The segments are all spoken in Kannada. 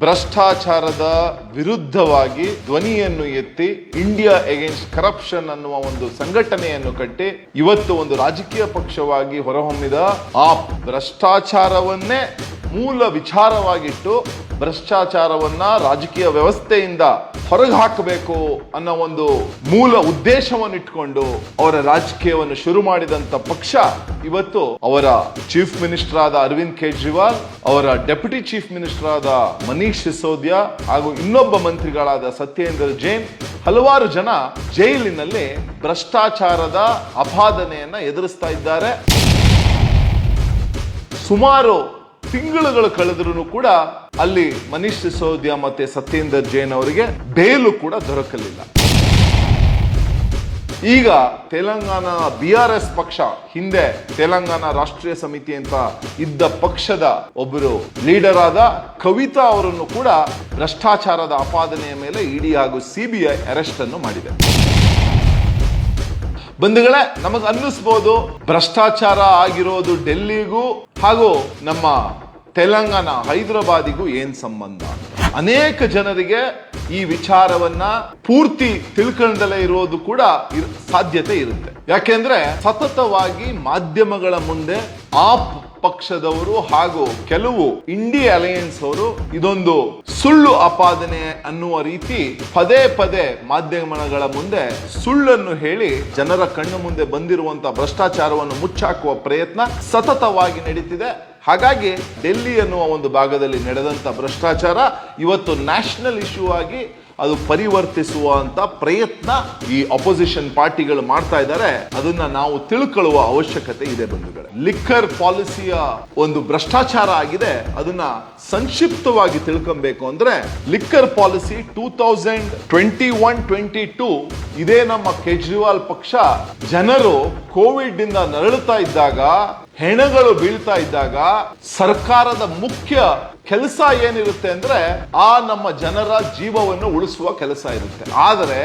ಭ್ರಷ್ಟಾಚಾರದ ವಿರುದ್ಧವಾಗಿ ಧ್ವನಿಯನ್ನು ಎತ್ತಿ ಇಂಡಿಯಾ ಎಗೇನ್ಸ್ಟ್ ಕರಪ್ಷನ್ ಅನ್ನುವ ಒಂದು ಸಂಘಟನೆಯನ್ನು ಕಟ್ಟಿ ಇವತ್ತು ಒಂದು ರಾಜಕೀಯ ಪಕ್ಷವಾಗಿ ಹೊರಹೊಮ್ಮಿದ ಆ ಭ್ರಷ್ಟಾಚಾರವನ್ನೇ ಮೂಲ ವಿಚಾರವಾಗಿಟ್ಟು ಭ್ರಷ್ಟಾಚಾರವನ್ನ ರಾಜಕೀಯ ವ್ಯವಸ್ಥೆಯಿಂದ ಹೊರಗೆ ಹಾಕಬೇಕು ಅನ್ನೋ ಒಂದು ಮೂಲ ಉದ್ದೇಶವನ್ನು ಇಟ್ಕೊಂಡು ಅವರ ರಾಜಕೀಯವನ್ನು ಶುರು ಮಾಡಿದಂತ ಪಕ್ಷ ಇವತ್ತು ಅವರ ಚೀಫ್ ಮಿನಿಸ್ಟರ್ ಆದ ಅರವಿಂದ್ ಕೇಜ್ರಿವಾಲ್, ಅವರ ಡೆಪ್ಯೂಟಿ ಚೀಫ್ ಮಿನಿಸ್ಟರ್ ಆದ ಮನೀಶ್ ಸಿಸೋದಿಯಾ ಹಾಗೂ ಇನ್ನೊಬ್ಬ ಮಂತ್ರಿಗಳಾದ ಸತ್ಯೇಂದ್ರ ಜೈನ್ ಹಲವಾರು ಜನ ಜೈಲಿನಲ್ಲಿ ಭ್ರಷ್ಟಾಚಾರದ ಅಪಾದನೆಯನ್ನ ಎದುರಿಸ್ತಾ ಇದ್ದಾರೆ. ಸುಮಾರು ತಿಂಗಳುಗಳು ಕಳೆದ್ರೂ ಕೂಡ ಅಲ್ಲಿ ಮನೀಶ್ ಸಿಸೋದಿಯಾ ಮತ್ತೆ ಸತ್ಯೇಂದರ್ ಜೈನ್ ಅವರಿಗೆ ಬೇಲು ಕೂಡ ದೊರಕಲಿಲ್ಲ. ಈಗ ತೆಲಂಗಾಣ ಬಿ ಆರ್ ಎಸ್ ಪಕ್ಷ ಹಿಂದೆ ತೆಲಂಗಾಣ ರಾಷ್ಟ್ರೀಯ ಸಮಿತಿ ಅಂತ ಇದ್ದ ಪಕ್ಷದ ಒಬ್ಬರು ಲೀಡರ್ ಆದ ಕವಿತಾ ಅವರನ್ನು ಕೂಡ ಭ್ರಷ್ಟಾಚಾರದ ಆಪಾದನೆಯ ಮೇಲೆ ಇಡಿ ಹಾಗೂ ಸಿಬಿಐ ಅರೆಸ್ಟ್ ಅನ್ನು ಮಾಡಿದೆ. ಬಂಧುಗಳೇ, ನಮಗೆ ಅನ್ನಿಸ್ಬೋದು, ಭ್ರಷ್ಟಾಚಾರ ಆಗಿರೋದು ಡೆಲ್ಲಿಗೂ ಹಾಗೂ ನಮ್ಮ ತೆಲಂಗಾಣ, ಹೈದರಾಬಾದಿಗೂ ಏನ್ ಸಂಬಂಧ? ಅನೇಕ ಜನರಿಗೆ ಈ ವಿಚಾರವನ್ನ ಪೂರ್ತಿ ತಿಳ್ಕೊಂಡಲೇ ಇರೋದು ಕೂಡ ಸಾಧ್ಯತೆ ಇರುತ್ತೆ. ಯಾಕೆಂದ್ರೆ ಸತತವಾಗಿ ಮಾಧ್ಯಮಗಳ ಮುಂದೆ ಆಪ್ ಪಕ್ಷದವರು ಹಾಗೂ ಕೆಲವು ಇಂಡಿ ಅಲಯನ್ಸ್ ಅವರು ಇದೊಂದು ಸುಳ್ಳು ಆಪಾದನೆ ಅನ್ನುವ ರೀತಿ ಪದೇ ಪದೇ ಮಾಧ್ಯಮಗಳ ಮುಂದೆ ಸುಳ್ಳನ್ನು ಹೇಳಿ ಜನರ ಕಣ್ಣು ಮುಂದೆ ಬಂದಿರುವಂತಹ ಭ್ರಷ್ಟಾಚಾರವನ್ನು ಮುಚ್ಚಾಕುವ ಪ್ರಯತ್ನ ಸತತವಾಗಿ ನಡೀತಿದೆ. ಹಾಗಾಗಿ ಡೆಲ್ಲಿ ಅನ್ನುವ ಒಂದು ಭಾಗದಲ್ಲಿ ನಡೆದಂತ ಭ್ರಷ್ಟಾಚಾರ ಇವತ್ತು ನ್ಯಾಷನಲ್ ಇಶ್ಯೂ ಆಗಿ ಅದು ಪರಿವರ್ತಿಸುವಂತ ಪ್ರಯತ್ನ ಈ ಅಪೋಸಿಷನ್ ಪಾರ್ಟಿಗಳು ಮಾಡ್ತಾ ಇದ್ದಾರೆ. ಅದನ್ನ ನಾವು ತಿಳ್ಕೊಳ್ಳುವ ಅವಶ್ಯಕತೆ ಇದೆ ಬಂಧುಗಳೇ. ಲಿಕ್ಕರ್ ಪಾಲಿಸಿಯ ಒಂದು ಭ್ರಷ್ಟಾಚಾರ ಆಗಿದೆ. ಅದನ್ನ ಸಂಕ್ಷಿಪ್ತವಾಗಿ ತಿಳ್ಕೊಬೇಕು ಅಂದ್ರೆ liquor policy two thousand twenty one twenty two ಇದೇ ನಮ್ಮ ಕೇಜ್ರಿವಾಲ್ ಪಕ್ಷ ಜನರು ಕೋವಿಡ್ ಇಂದ ನರಳುತ್ತಾ ಇದ್ದಾಗ ಹೆಣಗಳು ಬೀಳ್ತಾ ಇದ್ದಾಗ ಸರ್ಕಾರದ ಮುಖ್ಯ ಕೆಲಸ ಏನಿರುತ್ತೆ ಅಂದ್ರೆ ಆ ನಮ್ಮ ಜನರ ಜೀವವನ್ನು ಉಳಿಸುವ ಕೆಲಸ ಇರುತ್ತೆ. ಆದರೆ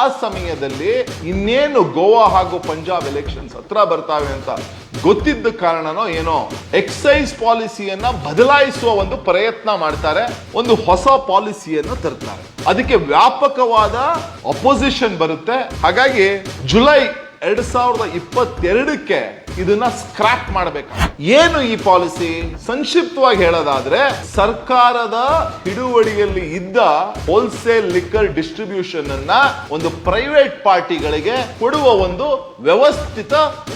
ಆ ಸಮಯದಲ್ಲಿ ಇನ್ನೇನು ಗೋವಾ ಹಾಗೂ ಪಂಜಾಬ್ ಎಲೆಕ್ಷನ್ಸ್ ಹತ್ರ ಬರ್ತಾವೆ ಅಂತ ಗೊತ್ತಿದ್ದ ಕಾರಣನೋ ಏನೋ ಎಕ್ಸೈಸ್ ಪಾಲಿಸಿಯನ್ನ ಬದಲಾಯಿಸುವ ಒಂದು ಪ್ರಯತ್ನ ಮಾಡ್ತಾರೆ, ಒಂದು ಹೊಸ ಪಾಲಿಸಿಯನ್ನು ತರ್ತಾರೆ. ಅದಕ್ಕೆ ವ್ಯಾಪಕವಾದ ಅಪೋಸಿಷನ್ ಬರುತ್ತೆ. ಹಾಗಾಗಿ ಜುಲೈ ಎರಡ್ ಸಾವಿರದ ಇಪ್ಪತ್ತೆರಡಕ್ಕೆ ಇದನ್ನ ಸ್ಕ್ರಾಪ್ ಮಾಡಬೇಕು? ಏನು ಈ ಪಾಲಿಸಿ ಸಂಕ್ಷಿಪ್ತವಾಗಿ ಹೇಳೋದಾದ್ರೆ, ಸರ್ಕಾರದ ಹಿಡುವಳಿಯಲ್ಲಿ ಇದ್ದ ಹೋಲ್ಸೇಲ್ ಲಿಕ್ಕರ್ ಡಿಸ್ಟ್ರಿಬ್ಯೂಷನ್ ಅನ್ನ ಒಂದು ಪ್ರೈವೇಟ್ ಪಾರ್ಟಿಗಳಿಗೆ ಕೊಡುವ ಒಂದು ವ್ಯವಸ್ಥಿತ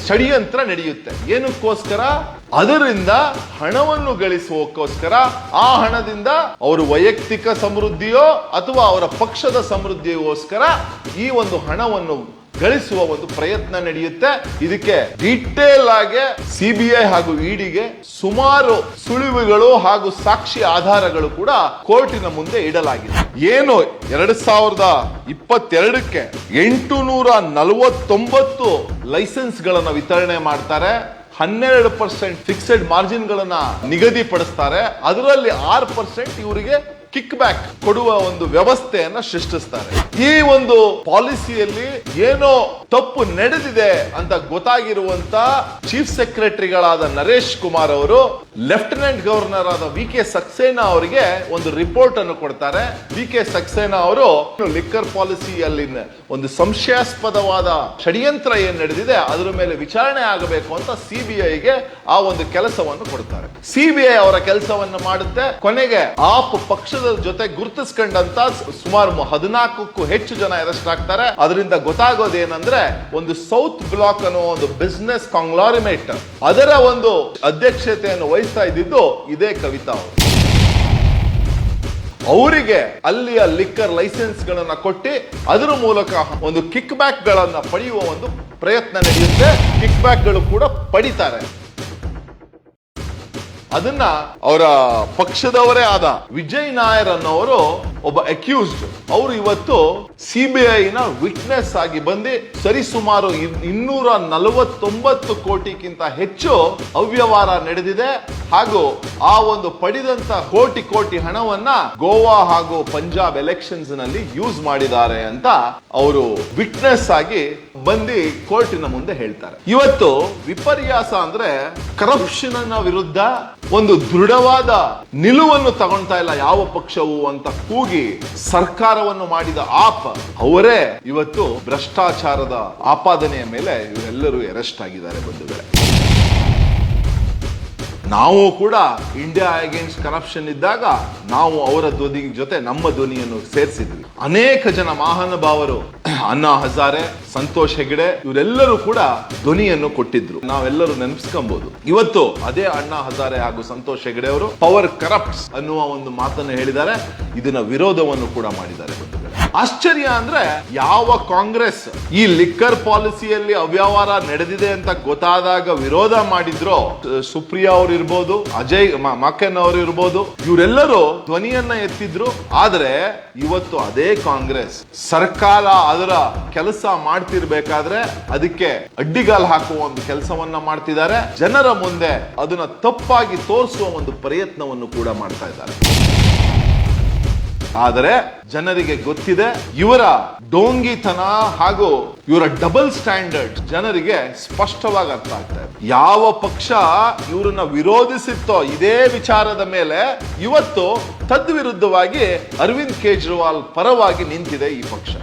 ಷಡ್ಯಂತ್ರ ನಡೆಯುತ್ತೆ. ಏನಕ್ಕೋಸ್ಕರ? ಅದರಿಂದ ಹಣವನ್ನು ಗಳಿಸುವಕ್ಕೋಸ್ಕರ ಆ ಹಣದಿಂದ ಅವರು ವೈಯಕ್ತಿಕ ಸಮೃದ್ಧಿಯೋ ಅಥವಾ ಅವರ ಪಕ್ಷದ ಸಮೃದ್ಧಿಗೋಸ್ಕರ ಈ ಒಂದು ಹಣವನ್ನು ಗಳಿಸುವ ಒಂದು ಪ್ರಯತ್ನ ನಡೆಯುತ್ತೆ. ಇದಕ್ಕೆ ಡೀಟೇಲ್ ಆಗಿ ಸಿಬಿಐ ಹಾಗೂ ಇಡಿಗೆ ಸುಮಾರು ಸುಳಿವುಗಳು ಹಾಗೂ ಸಾಕ್ಷಿ ಆಧಾರಗಳು ಕೂಡ ಕೋರ್ಟಿನ ಮುಂದೆ ಇಡಲಾಗಿದೆ. ಏನು ಎರಡ್ ಸಾವಿರದ ಇಪ್ಪತ್ತೆರಡಕ್ಕೆ ಎಂಟು ನೂರ ನಲವತ್ತೊಂಬತ್ತು ಲೈಸೆನ್ಸ್ ಗಳನ್ನ ವಿತರಣೆ ಮಾಡ್ತಾರೆ. ಹನ್ನೆರಡು ಪರ್ಸೆಂಟ್ ಫಿಕ್ಸೆಡ್ ಮಾರ್ಜಿನ್ ಗಳನ್ನ ನಿಗದಿಪಡಿಸ್ತಾರೆ. ಅದರಲ್ಲಿ ಆರು ಪರ್ಸೆಂಟ್ ಇವರಿಗೆ ಕಿಕ್ ಬ್ಯಾಕ್ ಕೊಡುವ ಒಂದು ವ್ಯವಸ್ಥೆಯನ್ನ ಸೃಷ್ಟಿಸ್ತಾರೆ. ಈ ಒಂದು ಪಾಲಿಸಿಯಲ್ಲಿ ಏನೋ ತಪ್ಪು ನಡೆದಿದೆ ಅಂತ ಗೊತ್ತಾಗಿರುವಂತ ಚೀಫ್ ಸೆಕ್ರೆಟರಿಗಳಾದ ನರೇಶ್ ಕುಮಾರ್ ಅವರು ಲೆಫ್ಟಿನೆಂಟ್ ಗವರ್ನರ್ ಆದ ವಿ ಕೆ ಸಕ್ಸೇನಾ ಅವರಿಗೆ ಒಂದು ರಿಪೋರ್ಟ್ ಅನ್ನು ಕೊಡ್ತಾರೆ. ವಿ ಕೆ ಸಕ್ಸೇನಾ ಅವರು ಲಿಕ್ಕರ್ ಪಾಲಿಸಿಯಲ್ಲಿ ಒಂದು ಸಂಶಯಾಸ್ಪದವಾದ ಷಡ್ಯಂತ್ರ ಏನ್ ನಡೆದಿದೆ, ಅದರ ಮೇಲೆ ವಿಚಾರಣೆ ಆಗಬೇಕು ಅಂತ ಸಿಬಿಐಗೆ ಆ ಒಂದು ಕೆಲಸವನ್ನು ಕೊಡ್ತಾರೆ. ಸಿಬಿಐ ಅವರ ಕೆಲಸವನ್ನು ಮಾಡುತ್ತೆ. ಕೊನೆಗೆ ಆಪ್ ಪಕ್ಷದ ಜೊತೆ ಗುರುತಿಸ್ಕೊಂಡಂತ ಸುಮಾರು ಹದಿನಾಲ್ಕಕ್ಕೂ ಹೆಚ್ಚು ಜನ ಅರೆಸ್ಟ್ ಆಗ್ತಾರೆ. ಅದರಿಂದ ಗೊತ್ತಾಗೋದೇನಂದ್ರೆ, ಒಂದು ಸೌತ್ ಬ್ಲಾಕ್ ಅನ್ನೋ ಒಂದು ಬಿಸ್ನೆಸ್ ಕಾಂಗ್ಲಾರಿಮೇಟ್ ಅದರ ಒಂದು ಅಧ್ಯಕ್ಷತೆಯನ್ನು ಇದ್ದಿದ್ದು ಇದೇ ಕವಿತಾ ಅವರು. ಅವರಿಗೆ ಅಲ್ಲಿಯ ಲಿಕ್ಕರ್ ಲೈಸೆನ್ಸ್ ಗಳನ್ನ ಕೊಟ್ಟು ಅದರ ಮೂಲಕ ಒಂದು ಕಿಕ್ ಬ್ಯಾಕ್ ಗಳನ್ನ ಪಡೆಯುವ ಒಂದು ಪ್ರಯತ್ನ ನಡೆಯುತ್ತೆ. ಕಿಕ್ ಬ್ಯಾಕ್ಗಳು ಕೂಡ ಪಡಿತಾರೆ. ಅದನ್ನ ಅವರ ಪಕ್ಷದವರೇ ಆದ ವಿಜಯ್ ನಾಯರ್ ಅನ್ನೋರು ಒಬ್ಬ ಅಕ್ಯೂಸ್ಡ್ ಅವರು ಇವತ್ತು ಸಿಬಿಐನ ವಿಟ್ನೆಸ್ ಆಗಿ ಬಂದು ಸರಿಸುಮಾರು ಇನ್- ಇನ್ನೂರ ನಲವತ್ತೊಂಬತ್ತು ಕೋಟಿಗಿಂತ ಹೆಚ್ಚು ಅವ್ಯವಹಾರ ನಡೆದಿದೆ. ಹಾಗೂ ಆ ಒಂದು ಪಡೆದಂತ ಕೋಟಿ ಕೋಟಿ ಹಣವನ್ನ ಗೋವಾ ಹಾಗೂ ಪಂಜಾಬ್ ಎಲೆಕ್ಷನ್ಸ್ನಲ್ಲಿ ಯೂಸ್ ಮಾಡಿದ್ದಾರೆ ಅಂತ ಅವರು ವಿಟ್ನೆಸ್ ಆಗಿ ಬಂದು ಕೋರ್ಟಿನ ಮುಂದೆ ಹೇಳ್ತಾರೆ. ಇವತ್ತು ವಿಪರ್ಯಾಸ ಅಂದ್ರೆ ಕರಪ್ಷನ್ ವಿರುದ್ಧ ಒಂದು ದೃಢವಾದ ನಿಲುವನ್ನು ತಗೊಳ್ತಾ ಇಲ್ಲ ಯಾವ ಪಕ್ಷವು ಅಂತ ಕೂಗಿ ಸರ್ಕಾರವನ್ನು ಮಾಡಿದ ಆಪ್ ಅವರೇ ಇವತ್ತು ಭ್ರಷ್ಟಾಚಾರದ ಆಪಾದನೆಯ ಮೇಲೆ ಇವರೆಲ್ಲರೂ ಅರೆಸ್ಟ್ ಆಗಿದ್ದಾರೆ ಬಂಧುಗಳೇ. ನಾವು ಕೂಡ ಇಂಡಿಯಾ ಅಗೇನ್ಸ್ಟ್ ಕರಪ್ಷನ್ ಇದ್ದಾಗ ನಾವು ಅವರ ಧ್ವನಿ ಜೊತೆ ನಮ್ಮ ಧ್ವನಿಯನ್ನು ಸೇರಿಸಿದ್ವಿ. ಅನೇಕ ಜನ ಮಹಾನುಭಾವರು, ಅಣ್ಣಾ ಹಜಾರೆ, ಸಂತೋಷ್ ಹೆಗಡೆ, ಇವರೆಲ್ಲರೂ ಕೂಡ ಧ್ವನಿಯನ್ನು ಕೊಟ್ಟಿದ್ರು. ನಾವೆಲ್ಲರೂ ನೆನಪಿಸ್ಕೊಬಹುದು ಇವತ್ತು ಅದೇ ಅಣ್ಣಾ ಹಜಾರೆ ಹಾಗೂ ಸಂತೋಷ್ ಹೆಗಡೆ ಅವರು ಪವರ್ ಕರಪ್ಟ್ಸ್ ಅನ್ನುವ ಒಂದು ಮಾತನ್ನು ಹೇಳಿದ್ದಾರೆ. ಇದನ್ನ ವಿರೋಧವನ್ನು ಕೂಡ ಮಾಡಿದ್ದಾರೆ. ಆಶ್ಚರ್ಯ ಅಂದ್ರೆ ಯಾವ ಕಾಂಗ್ರೆಸ್ ಈ ಲಿಕ್ಕರ್ ಪಾಲಿಸಿಯಲ್ಲಿ ಅವ್ಯವಹಾರ ನಡೆದಿದೆ ಅಂತ ಗೊತ್ತಾದಾಗ ವಿರೋಧ ಮಾಡಿದ್ರೋ ಸುಪ್ರಿಯಾ ಅವರು ಇರ್ಬೋದು, ಅಜಯ್ ಮಕೆನ್ ಅವ್ರು ಇರ್ಬೋದು, ಇವರೆಲ್ಲರೂ ಧ್ವನಿಯನ್ನ ಎತ್ತಿದ್ರು. ಆದ್ರೆ ಇವತ್ತು ಅದೇ ಕಾಂಗ್ರೆಸ್ ಸರ್ಕಾರ ಅದರ ಕೆಲಸ ಮಾಡ್ತಿರ್ಬೇಕಾದ್ರೆ ಅದಕ್ಕೆ ಅಡ್ಡಿಗಾಲ್ ಹಾಕುವ ಒಂದು ಕೆಲಸವನ್ನ ಮಾಡ್ತಿದ್ದಾರೆ. ಜನರ ಮುಂದೆ ಅದನ್ನ ತಪ್ಪಾಗಿ ತೋರಿಸುವ ಒಂದು ಪ್ರಯತ್ನವನ್ನು ಕೂಡ ಮಾಡ್ತಾ ಇದ್ದಾರೆ. ಆದರೆ ಜನರಿಗೆ ಗೊತ್ತಿದೆ ಇವರ ಡೋಂಗಿತನ ಹಾಗೂ ಇವರ ಡಬಲ್ ಸ್ಟ್ಯಾಂಡರ್ಡ್ ಜನರಿಗೆ ಸ್ಪಷ್ಟವಾಗಿ ಅರ್ಥ ಆಗ್ತಾ ಇದೆ. ಯಾವ ಪಕ್ಷ ಇವರನ್ನ ವಿರೋಧಿಸಿತ್ತೋ ಇದೇ ವಿಚಾರದ ಮೇಲೆ ಇವತ್ತು ತದ್ವಿರುದ್ಧವಾಗಿ ಅರವಿಂದ್ ಕೇಜ್ರಿವಾಲ್ ಪರವಾಗಿ ನಿಂತಿದೆ ಈ ಪಕ್ಷ.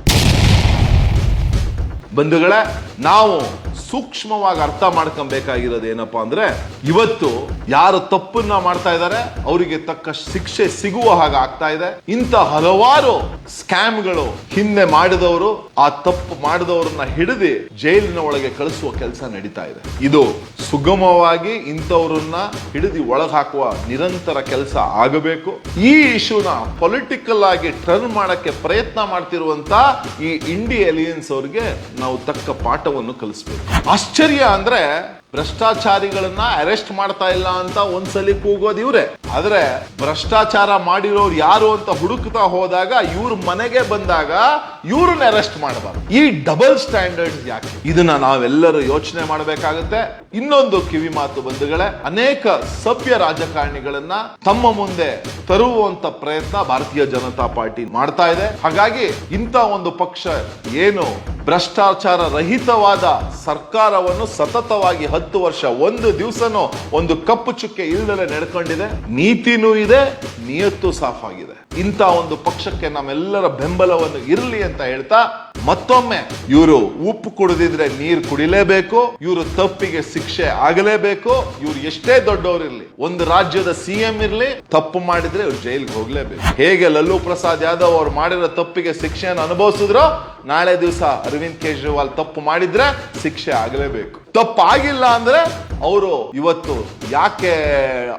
ಬಂಧುಗಳೇ, ನಾವು ಸೂಕ್ಷ್ಮವಾಗಿ ಅರ್ಥ ಮಾಡ್ಕೊಬೇಕಾಗಿರೋದು ಏನಪ್ಪಾ ಅಂದ್ರೆ, ಇವತ್ತು ಯಾರು ತಪ್ಪನ್ನ ಮಾಡ್ತಾ ಇದ್ದಾರೆ, ಅವರಿಗೆ ತಕ್ಕ ಶಿಕ್ಷೆ ಸಿಗುವ ಹಾಗೆ ಆಗ್ತಾ ಇದೆ. ಇಂಥ ಹಲವಾರು ಸ್ಕ್ಯಾಮ್ಗಳು ಹಿಂದೆ ಮಾಡಿದವರು, ಆ ತಪ್ಪು ಮಾಡಿದವರನ್ನ ಹಿಡಿದು ಜೈಲಿನ ಒಳಗೆ ಕಳಿಸುವ ಕೆಲಸ ನಡೀತಾ ಇದೆ. ಇದು ಸುಗಮವಾಗಿ ಇಂಥವ್ರನ್ನ ಹಿಡಿದು ಒಳಗೆ ಹಾಕುವ ನಿರಂತರ ಕೆಲಸ ಆಗಬೇಕು. ಈ ಇಶ್ಯೂನ ಪೊಲಿಟಿಕಲ್ ಆಗಿ ಟರ್ನ್ ಮಾಡಕ್ಕೆ ಪ್ರಯತ್ನ ಮಾಡ್ತಿರುವಂತ ಈ ಇಂಡಿ ಅಲಿಯನ್ಸ್ ಅವ್ರಿಗೆ ನಾವು ತಕ್ಕ ಪಾಠವನ್ನು ಕಲಿಸ್ಬೇಕು. ಆಶ್ಚರ್ಯ ಅಂದ್ರೆ ಭ್ರಷ್ಟಾಚಾರಿಗಳನ್ನ ಅರೆಸ್ಟ್ ಮಾಡ್ತಾ ಇಲ್ಲ ಅಂತ ಒಂದ್ಸಲಿ ಕೂಗೋದು ಇವ್ರೆ. ಆದ್ರೆ ಭ್ರಷ್ಟಾಚಾರ ಮಾಡಿರೋರು ಯಾರು ಅಂತ ಹುಡುಕ್ತಾ ಹೋದಾಗ ಇವ್ರ ಮನೆಗೆ ಬಂದಾಗ ಇವ್ರನ್ನ ಅರೆಸ್ಟ್ ಮಾಡಬಾರ್ದು. ಈ ಡಬಲ್ ಸ್ಟ್ಯಾಂಡರ್ಡ್ಸ್ ಯಾಕೆ? ಇದನ್ನ ನಾವೆಲ್ಲರೂ ಯೋಚನೆ ಮಾಡಬೇಕಾಗುತ್ತೆ. ಇನ್ನೊಂದು ಕಿವಿ ಮಾತು ಬಂಧುಗಳೇ, ಅನೇಕ ಸಭ್ಯ ರಾಜಕಾರಣಿಗಳನ್ನ ತಮ್ಮ ಮುಂದೆ ತರುವಂತ ಪ್ರಯತ್ನ ಭಾರತೀಯ ಜನತಾ ಪಾರ್ಟಿ ಮಾಡ್ತಾ ಇದೆ. ಹಾಗಾಗಿ ಇಂಥ ಒಂದು ಪಕ್ಷ ಏನು ಭ್ರಷ್ಟಾಚಾರ ರಹಿತವಾದ ಸರ್ಕಾರವನ್ನು ಸತತವಾಗಿ ಹತ್ತು ವರ್ಷ, ಒಂದು ದಿವಸನೂ ಒಂದು ಕಪ್ಪು ಚುಕ್ಕೆ ಇಲ್ಲದೆ ನಡ್ಕೊಂಡಿದೆ. ನೀತಿನೂ ಇದೆ, ನಿಯತ್ತು ಸಾಫ್ ಆಗಿದೆ ಇಂಥ ಒಂದು ಪಕ್ಷಕ್ಕೆ ನಮ್ಮೆಲ್ಲರ ಬೆಂಬಲವನ್ನು ಇರಲಿ ಅಂತ ಹೇಳ್ತಾ ಮತ್ತೊಮ್ಮೆ ಇವರು ಉಪ್ಪು ಕುಡಿದಿದ್ರೆ ನೀರು ಕುಡಿಲೇಬೇಕು, ಇವರು ತಪ್ಪಿಗೆ ಶಿಕ್ಷೆ ಆಗಲೇಬೇಕು, ಇವ್ರು ಎಷ್ಟೇ ದೊಡ್ಡವರಿರ್ಲಿ ಒಂದು ರಾಜ್ಯದ ಸಿಎಂ ಇರ್ಲಿ, ತಪ್ಪು ಮಾಡಿದ್ರೆ ಇವ್ರು ಜೈಲ್ಗೆ ಹೋಗ್ಲೇಬೇಕು. ಹೇಗೆ ಲಲ್ಲೂ ಪ್ರಸಾದ್ ಯಾದವ್ ಅವ್ರು ಮಾಡಿರೋ ತಪ್ಪಿಗೆ ಶಿಕ್ಷೆಯನ್ನು ಅನುಭವಿಸಿದ್ರೋ ನಾಳೆ ದಿವಸ ಅರವಿಂದ್ ಕೇಜ್ರಿವಾಲ್ ತಪ್ಪು ಮಾಡಿದ್ರೆ ಶಿಕ್ಷೆ ಆಗಲೇಬೇಕು. ತಪ್ಪಾಗಿಲ್ಲ ಅಂದ್ರೆ ಅವರು ಇವತ್ತು ಯಾಕೆ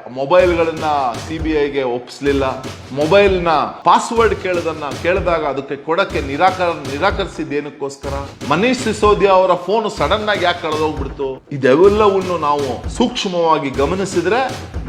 ಮೊಬೈಲ್ಗಳನ್ನ ಸಿ ಬಿ ಐಗೆ ಒಪ್ಪಿಸ್ಲಿಲ್ಲ ಮೊಬೈಲ್ನ ಪಾಸ್ವರ್ಡ್ ಕೇಳದನ್ನ ಕೇಳಿದಾಗ ಅದಕ್ಕೆ ಕೊಡಕ್ಕೆ ನಿರಾಕರ, ನಿರಾಕರಿಸಿದ್ದೇನಕ್ಕೋಸ್ಕರ? ಮನೀಶ್ ಸಿಸೋದಿಯಾ ಅವರ ಫೋನ್ ಸಡನ್ ಆಗಿ ಯಾಕೆ ಕಳೆದೋಗ್ಬಿಡ್ತು? ಇದೆಲ್ಲವನ್ನು ನಾವು ಸೂಕ್ಷ್ಮವಾಗಿ ಗಮನಿಸಿದ್ರೆ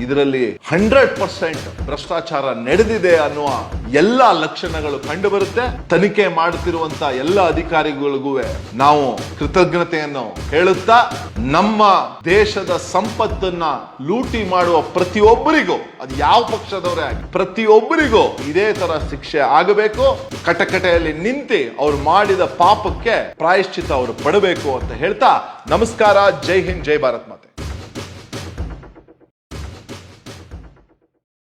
ಇದರಲ್ಲಿ ಹಂಡ್ರೆಡ್ ಪರ್ಸೆಂಟ್ ಭ್ರಷ್ಟಾಚಾರ ನಡೆದಿದೆ ಅನ್ನುವ ಎಲ್ಲ ಲಕ್ಷಣಗಳು ಕಂಡು ಬರುತ್ತೆ ತನಿಖೆ ಮಾಡುತ್ತಿರುವಂತ ಎಲ್ಲ ಅಧಿಕಾರಿಗಳಿಗೂ ನಾವು ಕೃತಜ್ಞತೆಯನ್ನು ಹೇಳುತ್ತಾ, ನಮ್ಮ ದೇಶದ ಸಂಪತ್ತನ್ನ ಲೂಟಿ ಮಾಡುವ ಪ್ರತಿಯೊಬ್ಬರಿಗೂ, ಅದು ಯಾವ ಪಕ್ಷದವರೇ ಆಗಿ ಪ್ರತಿಯೊಬ್ಬರಿಗೂ ಇದೇ ತರ ಶಿಕ್ಷೆ ಆಗಬೇಕು. ಕಟಕಟೆಯಲ್ಲಿ ನಿಂತಿ ಅವರು ಮಾಡಿದ ಪಾಪಕ್ಕೆ ಪ್ರಾಯಶ್ಚಿತ ಅವರು ಪಡಬೇಕು ಅಂತ ಹೇಳ್ತಾ, ನಮಸ್ಕಾರ, ಜೈ ಹಿಂದ್, ಜೈ ಭಾರತ್ ಮಾತೆ.